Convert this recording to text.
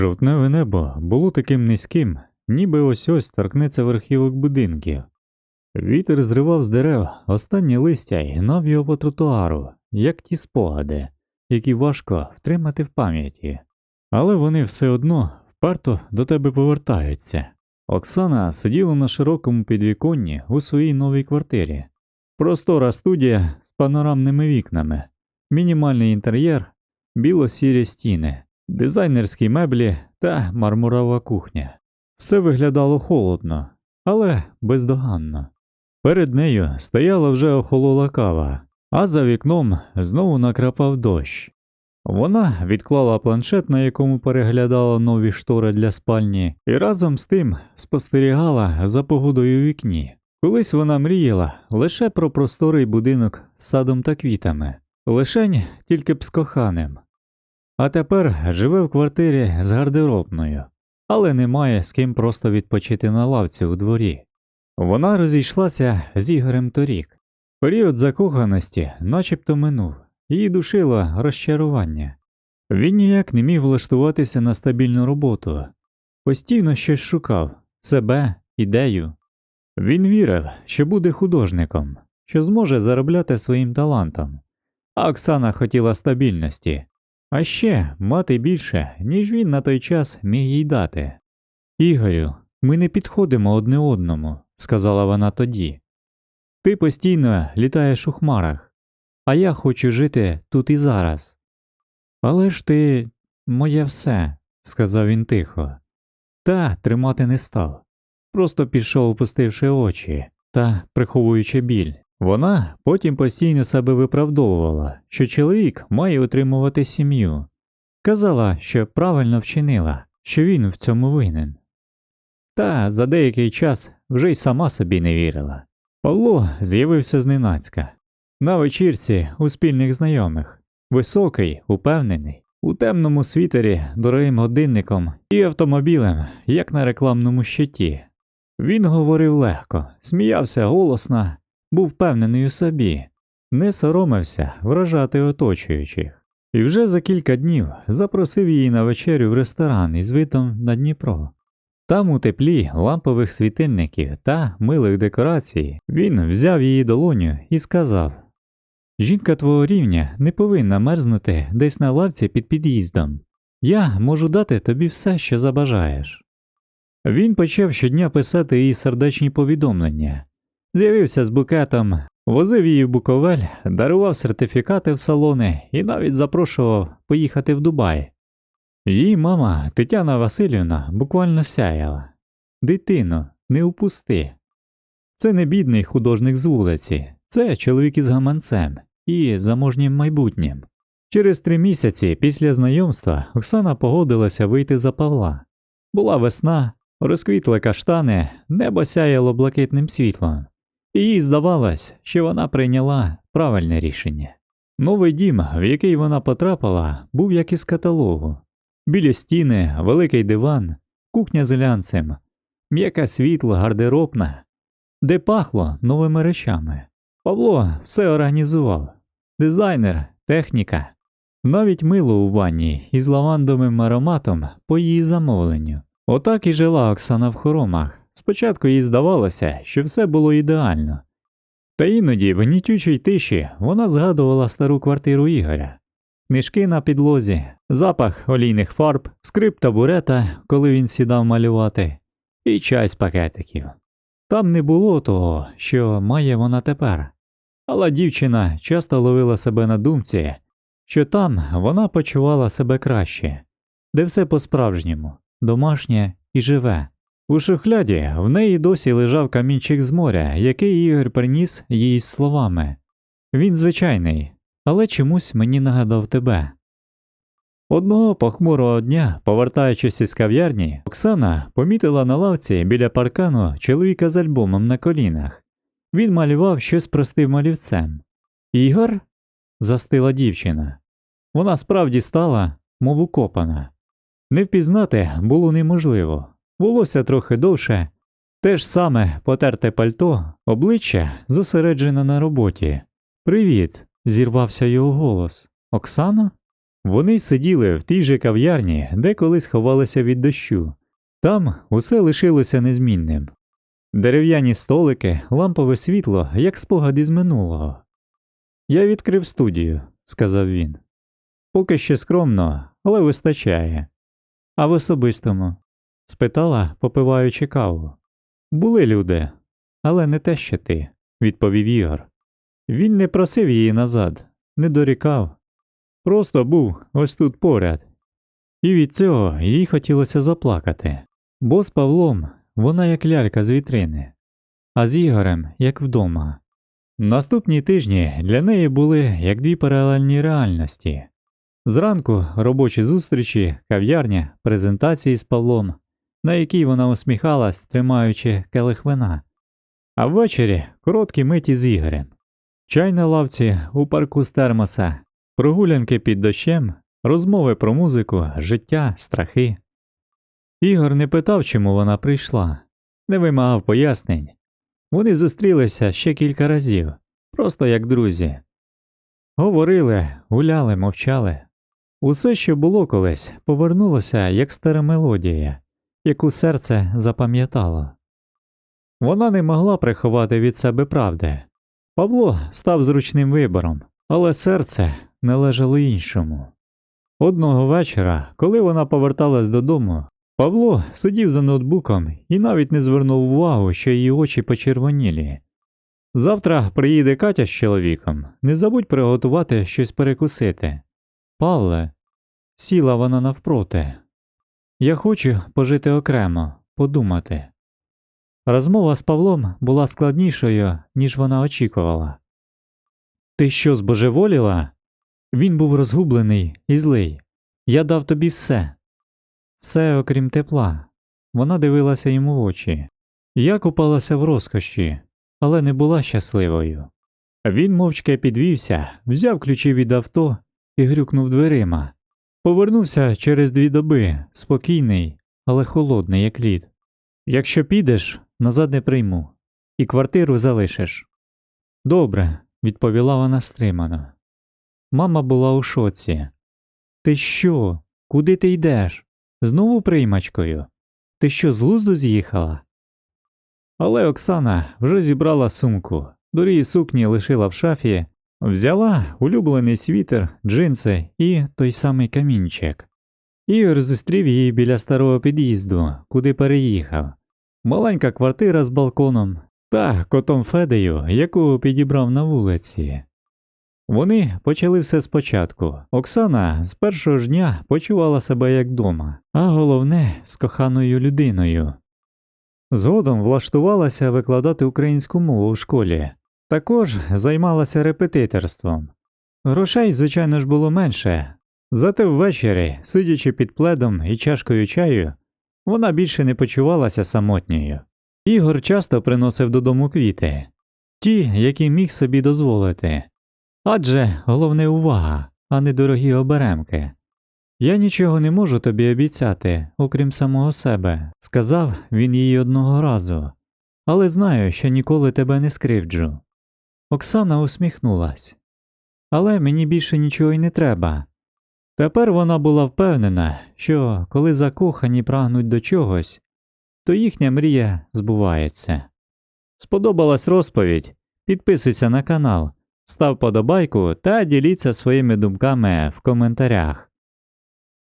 Жовтневе небо було таким низьким, ніби ось ось торкнеться верхівок будинків. Вітер зривав з дерев останнє листя і гнав його по тротуару, як ті спогади, які важко втримати в пам'яті. Але вони все одно вперто до тебе повертаються. Оксана сиділа на широкому підвіконні у своїй новій квартирі. Простора студія з панорамними вікнами, мінімальний інтер'єр, біло-сірі стіни, дизайнерські меблі та мармурова кухня. Все виглядало холодно, але бездоганно. Перед нею стояла вже охолола кава, а за вікном знову накрапав дощ. Вона відклала планшет, на якому переглядала нові штори для спальні, і разом з тим спостерігала за погодою у вікні. Колись вона мріяла лише про просторий будинок з садом та квітами, лишень тільки б з коханим. А тепер живе в квартирі з гардеробною, але немає з ким просто відпочити на лавці у дворі. Вона розійшлася з Ігорем торік. Період закоханості начебто минув, її душило розчарування. Він ніяк не міг влаштуватися на стабільну роботу, постійно щось шукав себе, ідею. Він вірив, що буде художником, що зможе заробляти своїм талантом, а Оксана хотіла стабільності, а ще мати більше, ніж він на той час міг їй дати. Ігорю, ми не підходимо одне одному, сказала вона тоді. Ти постійно літаєш у хмарах, а я хочу жити тут і зараз. Але ж ти моє все, сказав він тихо, та тримати не став. Просто пішов, опустивши очі та приховуючи біль. Вона потім постійно себе виправдовувала, що чоловік має утримувати сім'ю. Казала, що правильно вчинила, що він в цьому винен. Та за деякий час вже й сама собі не вірила. Павло з'явився зненацька. На вечірці у спільних знайомих, високий, упевнений, у темному світері, дорогим годинником і автомобілем, як на рекламному щиті. Він говорив легко, сміявся голосно, був впевнений у собі, не соромився вражати оточуючих, і вже за кілька днів запросив її на вечерю в ресторан із видом на Дніпро. Там у теплі лампових світильників та милих декорацій він взяв її долоню і сказав Жінка твого рівня не повинна мерзнути десь на лавці під під'їздом. Я можу дати тобі все, що забажаєш. Він почав щодня писати їй сердечні повідомлення, з'явився з букетом, возив її в Буковель, дарував сертифікати в салони і навіть запрошував поїхати в Дубай. Її мама Тетяна Васильівна буквально сяяла Дитино, не упусти. Це не бідний художник з вулиці, це чоловік із гаманцем і заможнім майбутнім. Через три місяці після знайомства Оксана погодилася вийти за Павла. Була весна, розквітли каштани, небо сяяло блакитним світлом, їй здавалось, що вона прийняла правильне рішення. Новий дім, в який вона потрапила, був як із каталогу. Білі стіни, великий диван, кухня з глянцем, м'яке світло, гардеробна, де пахло новими речами. Павло все організував дизайнер, техніка, навіть мило у ванні із лавандовим ароматом по її замовленню. Отак і жила Оксана в хоромах. Спочатку їй здавалося, що все було ідеально. Та іноді в нітючій тиші вона згадувала стару квартиру Ігоря, книжки на підлозі, запах олійних фарб, скрип табурета, коли він сідав малювати, і чай з пакетиків. Там не було того, що має вона тепер, але дівчина часто ловила себе на думці, що там вона почувала себе краще, де все по-справжньому, домашнє і живе. У шухляді в неї досі лежав камінчик з моря, який Ігор приніс їй словами Він звичайний, але чомусь мені нагадав тебе. Одного похмурого дня, повертаючись із кав'ярні, Оксана помітила на лавці біля паркану чоловіка з альбомом на колінах. Він малював щось простим олівцем. Ігор? застила дівчина. Вона справді стала, мов укопана. Не впізнати було неможливо. Волосся трохи довше, те ж саме потерте пальто, обличчя зосереджене на роботі. Привіт, зірвався його голос. Оксано? Вони сиділи в тій же кав'ярні, де колись ховалися від дощу. Там усе лишилося незмінним. Дерев'яні столики, лампове світло, як спогади з минулого. Я відкрив студію, сказав він. Поки ще скромно, але вистачає. А в особистому? Спитала, попиваючи каву. Були люди, але не те, що ти, відповів Ігор. Він не просив її назад, не дорікав. Просто був ось тут поряд. І від цього їй хотілося заплакати, бо з Павлом вона як лялька з вітрини, а з Ігорем як вдома. Наступні тижні для неї були як дві паралельні реальності. Зранку робочі зустрічі, кав'ярня, презентації з Павлом, на якій вона усміхалась, тримаючи келих вина. А ввечері короткі миті з Ігорем. Чай на лавці у парку з термоса, прогулянки під дощем, розмови про музику, життя, страхи. Ігор не питав, чому вона прийшла, не вимагав пояснень. Вони зустрілися ще кілька разів, просто як друзі. Говорили, гуляли, мовчали. Усе, що було колись, повернулося, як стара мелодія, яку серце запам'ятало. Вона не могла приховати від себе правди. Павло став зручним вибором, але серце належало іншому. Одного вечора, коли вона поверталась додому, Павло сидів за ноутбуком і навіть не звернув увагу, що її очі почервонілі. Завтра приїде Катя з чоловіком, не забудь приготувати щось перекусити. Павле, сіла вона навпроти. Я хочу пожити окремо, подумати. Розмова з Павлом була складнішою, ніж вона очікувала. Ти що збожеволіла? Він був розгублений і злий. Я дав тобі все. Все, окрім тепла. Вона дивилася йому в очі. Я купалася в розкоші, але не була щасливою. Він мовчки підвівся, взяв ключі від авто і грюкнув дверима. Повернувся через дві доби, спокійний, але холодний, як лід. Якщо підеш, назад не прийму, і квартиру залишиш. Добре, відповіла вона стримано. Мама була у шоці. Ти що? Куди ти йдеш? Знову приймачкою? Ти що, з глузду з'їхала? Але Оксана вже зібрала сумку, дурі сукні лишила в шафі, взяла улюблений світер, джинси і той самий камінчик. Ігор зустрів її біля старого під'їзду, куди переїхав. Маленька квартира з балконом та котом Федею, яку підібрав на вулиці. Вони почали все спочатку. Оксана з першого ж дня почувала себе як дома, а головне з коханою людиною. Згодом влаштувалася викладати українську мову у школі, також займалася репетиторством. Грошей, звичайно ж, було менше, зате ввечері, сидячи під пледом і чашкою чаю, вона більше не почувалася самотньою. Ігор часто приносив додому квіти, ті, які міг собі дозволити. Адже головне увага, а не дорогі оберемки. Я нічого не можу тобі обіцяти, окрім самого себе, сказав він їй одного разу, але знаю, що ніколи тебе не скривджу. Оксана усміхнулась. Але мені більше нічого й не треба. Тепер вона була впевнена, що коли закохані прагнуть до чогось, то їхня мрія збувається. Сподобалась розповідь? Підписуйся на канал, став подобайку та діліться своїми думками в коментарях.